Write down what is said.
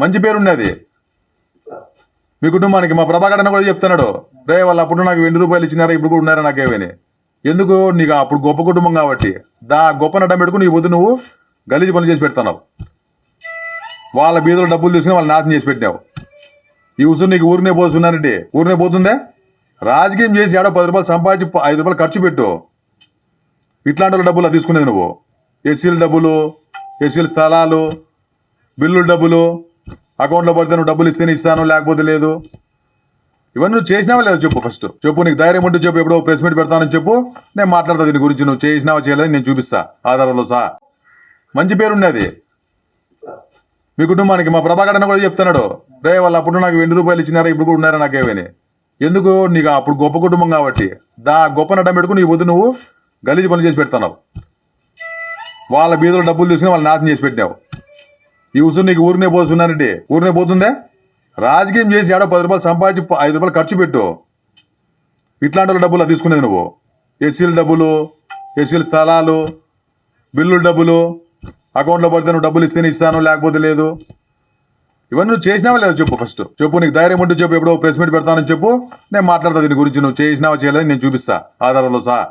మంచి పేరున్నది మీ కుటుంబానికి మా ప్రభాకర్ అన్న కూడా చెప్తున్నాడు రే వాళ్ళు అప్పుడు నాకు వెండి రూపాయలు ఇచ్చినారా ఇప్పుడు కూడా ఉన్నారా నాకేమని ఎందుకు? నీకు అప్పుడు గొప్ప కుటుంబం కాబట్టి. దా గొప్ప నడ్డం పెట్టుకుని ఈ వద్దు నువ్వు గలీజు పనులు చేసి పెడుతున్నావు వాళ్ళ బీదలు డబ్బులు తీసుకుని వాళ్ళు నాశనం చేసి పెట్టినావు. ఈ ఉసురు నీకు ఊరినే పోతున్నారంటే ఊరినే పోతుందే? రాజకీయం చేసి ఏడో పది రూపాయలు సంపాదించి ఐదు రూపాయలు ఖర్చు పెట్టు. ఇట్లాంటి వాళ్ళ డబ్బులు తీసుకునేది నువ్వు. ఎస్సీల డబ్బులు ఎస్సీల స్థలాలు బిల్లుల డబ్బులు అకౌంట్లో పడితే నువ్వు డబ్బులు ఇస్తేనే ఇస్తాను లేకపోతే లేదు? ఇవన్నీ నువ్వు చేసినావా లేదా చెప్పు ఫస్ట్ చెప్పు నీకు ధైర్యం ఉంటే చెప్పు ఎప్పుడో ప్రెస్ మీట్ పెడతానని చెప్పు. నేను మాట్లాడతా దీని గురించి నువ్వు చేసినావా చేయలేదు నేను చూపిస్తా ఆధారాలతో సహా. మంచి పేరు ఉన్నది మీ కుటుంబానికి మా ప్రభాకర్ అన్న కూడా చెప్తున్నాడు రే వాళ్ళు అప్పుడు నాకు వెండి రూపాయలు ఇచ్చినారా ఇప్పుడు కూడా ఉన్నారా నాకేమని ఎందుకు? నీకు అప్పుడు గొప్ప కుటుంబం కాబట్టి. దా గొప్ప నడ్డం పెట్టుకుని నీ వద్దు నువ్వు గలీజు పనులు చేసి పెడుతున్నావు వాళ్ళ బీదలో డబ్బులు తీసుకుని వాళ్ళు నాశనం చేసి పెట్టినావు. ఈ ఉసురు నీకు ఊరినే పోతున్నానండి ఊరినే పోతుందే? రాజకీయం చేసి ఏడో పది రూపాయలు సంపాదించి ఐదు రూపాయలు ఖర్చు పెట్టు. ఇట్లాంటి వాళ్ళ డబ్బులు తీసుకునేది నువ్వు. ఎస్సీల డబ్బులు ఎస్సీల స్థలాలు బిల్లుల డబ్బులు అకౌంట్లో పడితే నువ్వు డబ్బులు ఇస్తేనే ఇస్తాను లేకపోతే లేదు. ఇవన్నీ నువ్వు చేసినావా లేదా చెప్పు ఫస్ట్ చెప్పు నీకు ధైర్యం ఉంటే చెప్పు ఎప్పుడో ప్రెస్ మీట్ పెడతానని చెప్పు. నేను మాట్లాడతా దీని గురించి నువ్వు చేసినావా చేయలేదు నేను చూపిస్తా. ఆధారాలతో సహా.